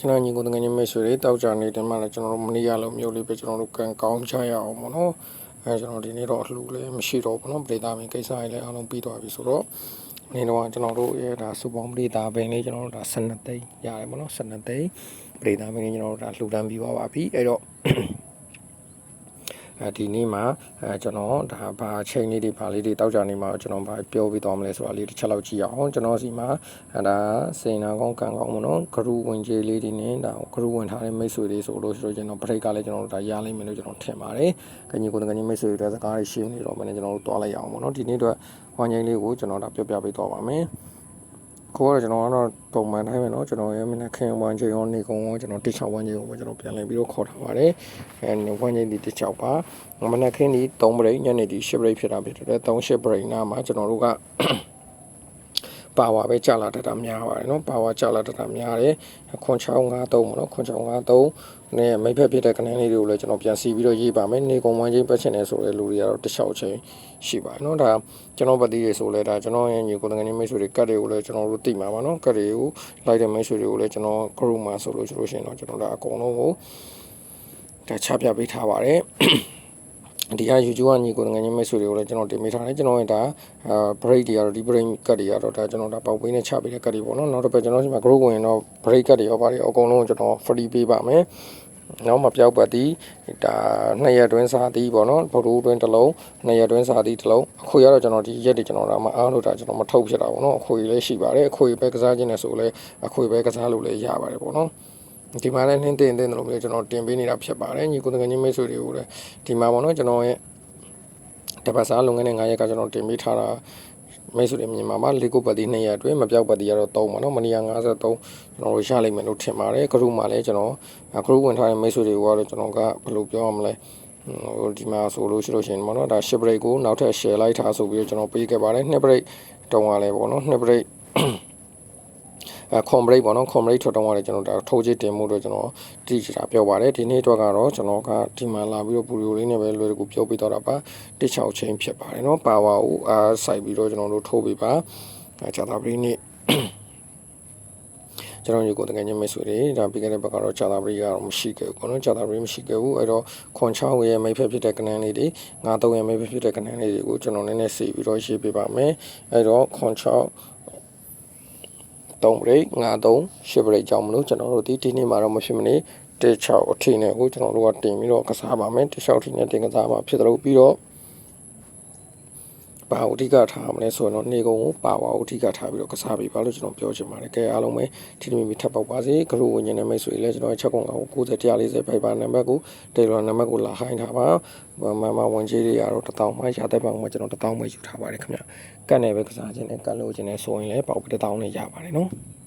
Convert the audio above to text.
ကျွန်တော်ညီကိုတငယ်ချင်းမိတ်ဆွေတွေတောက်ကြနေတဲ့မှာလည်းကျွန်တော်တို့မနေ့ကလိုမျိုးလေးပဲကျွန်တော်တို့ကန်ကောင်းချရအောင်ပေါ့နော်အဲကျွန်တော်ဒီနေ့တော့အလှူလည်းမရှိတော့ဘူးနော်ပရိသတ်မင်းကိစ္စတွေလည်းအားလုံးပြီးသွားပြီဆိုတော့ဒီနေ့တော့ကျွန်တော်တို့ရဲ့ဒါစူပေါင်းပရိသတ်ဘိန်းလေးကျွန်တော်တို့ဒါ12သိန်းရတယ်ပေါ့နော်12သိန်းပရိသတ်မင်းလေးကျွန်တော်တို့ဒါလှူဒန်းပြီးသွားပါပြီအဲ့တော့အဲ ဒီနေ့မှာအဲကျွန်တော်ဒါဘာအချိန်လေးတွေဘာလေးတွေတောက်ကြနေမှာကျွန်တော်ဘာပြောပြီးသွားမလဲဆိုတာလေးတစ်ချက်လောက်ကြည့်အောင်ကျွန်တော်စီမှာအဲဒါစိန်နာကောင်းကံကောင်းမနော်ဂရုဝင်ကြီးလေးတွေနဲ့ဒါဂရုဝင်ထားတဲ့မိတ်ဆွေတွေဆိုလို့ဆိုတော့ကျွန်တော်ပရိတ်ကလည်းကျွန်တော်တို့ဒါရလိမ့်မယ်လို့ကျွန်တော်ထင်ပါတယ်။ကညီကိုတကညီမိတ်ဆွေတွေစကားတွေရှင်းနေတော့မင်းကျွန်တော်တို့တွားလိုက်အောင်ပေါ့နော်ဒီနေ့တော့ဝမ်းကြီးလေးကိုကျွန်တော်ဒါပြောပြပေးသွားပါမယ်။ ကိုကတော့ကျွန်တော်ကတော့ပုံမှန်တိုင်းပဲเนาะကျွန်တော်ရဲ့မနက်ခင်းဝမ်းချိန်ရောနေကုန်းရောကျွန်တော်တစ်ချောင်းဝမ်းချိန်ကိုပဲကျွန်တော်ပြန်လည်ပြီးတော့ခေါ်ထားပါတယ်အဲဝမ်းချိန်ဒီတစ်ချောင်းပါမနက်ခင်းဒီ3ဘရိတ်ညနေဒီ10ဘရိတ်ဖြစ်တာဖြစ်တယ်3 10ဘရိတ်နာမှာကျွန်တော်တို့က ပါဝါပဲကြာလာတတ်တာများပါတယ်နော်ပါဝါကြာလာတတ်တာများတယ်9653ပေါ့နော်9653နဲ့မိဖက်ဖြစ်တဲ့ကနေလေးတွေကိုလည်းကျွန်တော်ပြန်စီပြီးတော့ရေးပါမယ်နေကုန်ဝမ်းချင်းပတ်ချင်တယ်ဆိုတဲ့လူတွေကတော့တစ်လျှောက်ချင်းရှိပါတယ်နော်ဒါကျွန်တော်ပတိတွေဆိုလဲဒါကျွန်တော်ရဲ့ညီကိုငွေမိတ်ဆွေတွေကတ်တွေကိုလည်းကျွန်တော်တို့တိမှာပါနော်ကတ်တွေကိုလိုက်တဲ့မိတ်ဆွေတွေကိုလည်းကျွန်တော် group မှာဆိုလို့ဆိုလို့ရှိရင်တော့ကျွန်တော်ဒါအကုန်လုံးကိုဒါချပြပေးထားပါတယ် ဒီဟာ YouTube ကညီကိုငယ်ချင်းမိတ်ဆွေတွေကိုလည်းကျွန်တော်တင်ပေးထားတယ်ကျွန်တော်ရဲ့ဒါအာ break တွေကတော့ဒီ break ကတ်တွေကတော့ဒါကျွန်တော်ဒါပေါက်ပေးနဲ့ချပေးတဲ့ကတ်တွေပေါ့နော်နောက်တစ်ပတ်ကျွန်တော်ဒီမှာ group ဝင်ရင်တော့ break ကတ်တွေရောပါတယ်အကုန်လုံးကိုကျွန်တော် free ပေးပါမယ်နောက်မပြောက်ပတ်သည်ဒါနှစ်ရက်တွင်းစားသည်ပေါ့နော်ဗုဒ္ဓတွင်းတစ်လုံးနှစ်ရက်တွင်းစားသည်တစ်လုံးအခွေကတော့ကျွန်တော်ဒီရက်တွေကျွန်တော်ဒါမှအားလို့ဒါကျွန်တော်မထုတ်ဖြစ်တာပေါ့နော်အခွေလည်းရှိပါတယ်အခွေပဲကစားခြင်းနဲ့ဆိုလဲအခွေပဲကစားလို့လည်းရပါတယ်ပေါ့နော် ဒီမှာလည်းနှင်းတင်တင်တယ်လို့မျိုးကျွန်တော်တင်ပေးနေတာဖြစ်ပါတယ်ညီကိုတကယ်ချင်းမိတ်ဆွေတွေကိုလည်းဒီမှာပေါ့နော်ကျွန်တော်ရဲ့တပတ်စားလုံငန်းနဲ့9ရက်ကကျွန်တော်တင်ပေးထားတာမိတ်ဆွေတွေမြင်မှာပါလေကိုပတ်တီ2ရက်အတွင်းမပြောက်ပတ်တီကတော့3ပါနော်မနီယာ53ကျွန်တော်တို့ရလိမ့်မယ်လို့ထင်ပါတယ်ဂရုမှာလည်းကျွန်တော်ဂရုဝင်ထားတဲ့မိတ်ဆွေတွေကတော့ကျွန်တော်ကဘယ်လိုပြောရမလဲဟိုဒီမှာဆိုလို့ရှိလို့ရှိရင်ပေါ့နော်ဒါ10 break ကိုနောက်ထပ် share လိုက်ထားဆိုပြီးတော့ကျွန်တော်ပေးခဲ့ပါတယ်2 break တုံးရလဲပေါ့နော်2 break အဲ ခွန်ဘရိတ်ပေါ့နော်ခွန်ဘရိတ်ထွက်တော့ရတယ်ကျွန်တော်ဒါထိုးချစ်တင်မှုတော့ကျွန်တော်တိကျတာပြောပါတယ်ဒီနေ့အတွက်ကတော့ကျွန်တော်ကဒီမှာလာပြီးတော့ပူရီလေးနဲ့ပဲလွယ်တကူပြောပြတော့တာပါတစ်ချောက်ချင်းဖြစ်ပါတယ်နော်ပါဝါကိုအားဆိုင်ပြီးတော့ကျွန်တော်တို့ထိုးပေးပါအဲချာတာပရိနေ့ကျွန်တော်ညီကိုတကယ်ချင်းမိတ်ဆွေတွေဒါပြီးခဲ့တဲ့ဘက်ကတော့ချာတာပရိကတော့မရှိခဲ့ဘူးပေါ့နော်ချာတာပရိမရှိခဲ့ဘူးအဲ့တော့ခွန်ချောင်းရဲ့မိဖက်ဖြစ်တဲ့ကနန်းလေးတွေငါသုံးရဲ့မိဖက်ဖြစ်တဲ့ကနန်းလေးတွေကိုကျွန်တော်နည်းနည်းစီပြီးတော့ရေးပေးပါမယ်အဲ့တော့ခွန်ချောင်း 3ဘရိတ်5 3 10ဘရိတ်ကြောင်းမလို့ကျွန်တော်တို့ဒီဒီနေ့မှာတော့မဖြစ်မနေတစ်ချောက်အထိနဲ့ကိုကျွန်တော်တို့ကတင်ပြီးတော့ကစားပါမယ်တစ်ချောက်အထိနဲ့တင်ကစားပါဖြစ်တော့ပြီးတော့ ပါဝတိကထားမလဲဆိုတော့နေကုံကိုပါဝါဝတိကထားပြီးတော့ကစားပေးပါလို့ကျွန်တော်ပြောချင်ပါတယ်။ကဲအားလုံးပဲဒီလိုမျိုးထပ်ပေါက်ပါစေ။ဂရုဝิญဉာဏ်နဲ့မိတ်ဆွေလည်းကျွန်တော်ချက်ကုံက90 140ဖိုက်ပါနံပါတ်ကိုတယ်လီနံပါတ်ကိုလာဟိုင်းထားပါ။မမဝင်ကြီးတွေကတော့1000မှရတဲ့ပောင်မှာကျွန်တော်1000ပဲယူထားပါတယ်ခင်ဗျ။ကတ်နေပဲကစားခြင်းနဲ့ကတ်လို့ခြင်းနဲ့ဆိုရင်လည်းပေါက်ပြီး1000နဲ့ရပါတယ်နော်။